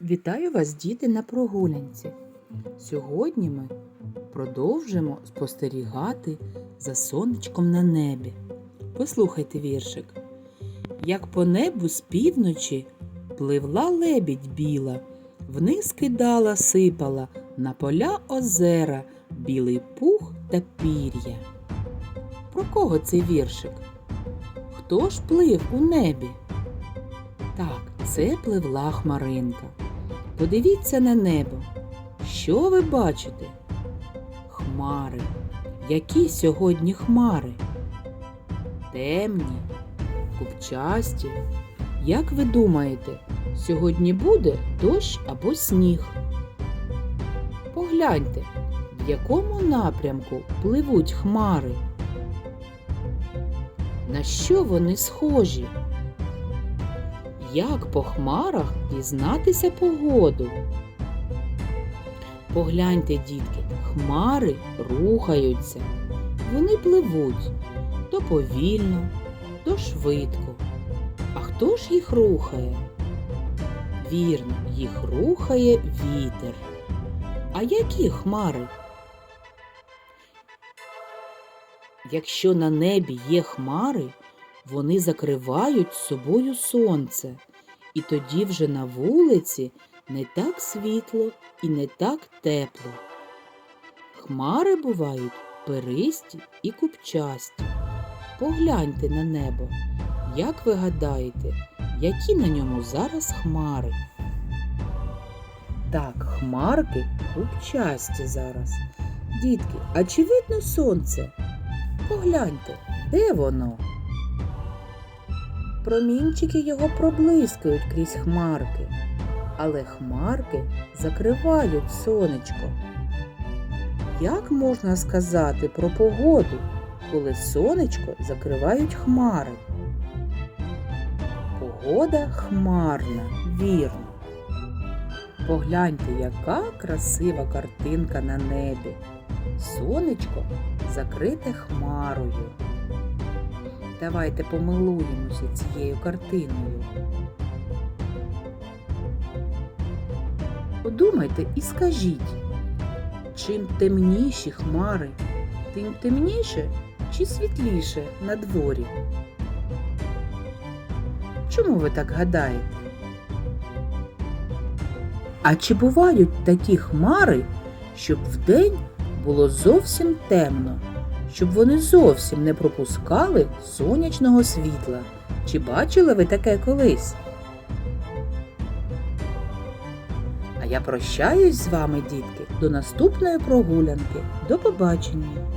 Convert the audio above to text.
Вітаю вас, діти, на прогулянці. Сьогодні ми продовжимо спостерігати за сонечком на небі. Послухайте віршик. Як по небу з півночі пливла лебідь біла, вниз кидала, сипала на поля озера білий пух та пір'я. Про кого цей віршик? Хто ж плив у небі? Так, це пливла хмаринка. Подивіться на небо. Що ви бачите? Хмари. Які сьогодні хмари? Темні, купчасті. Як ви думаєте, сьогодні буде дощ або сніг? Погляньте, в якому напрямку пливуть хмари. На що вони схожі? Як по хмарах дізнатися погоду? Погляньте, дітки, хмари рухаються. Вони пливуть то повільно, то швидко. А хто ж їх рухає? Вірно, їх рухає вітер. А які хмари? Якщо на небі є хмари, вони закривають собою сонце, і тоді вже на вулиці не так світло і не так тепло. Хмари бувають перисті і купчасті. Погляньте на небо. Як ви гадаєте, які на ньому зараз хмари? Так, хмарки купчасті зараз. Дітки, а чи видно сонце? Погляньте, де воно? Промінчики його проблискують крізь хмарки, але хмарки закривають сонечко. Як можна сказати про погоду, коли сонечко закривають хмари? Погода хмарна, вірно. Погляньте, яка красива картинка на небі. Сонечко закрите хмарою. Давайте помилуємося цією картиною. Подумайте і скажіть, чим темніші хмари, тим темніше чи світліше на дворі? Чому ви так гадаєте? А чи бувають такі хмари, щоб вдень було зовсім темно, щоб вони зовсім не пропускали сонячного світла? Чи бачили ви таке колись? А я прощаюсь з вами, дітки, до наступної прогулянки. До побачення!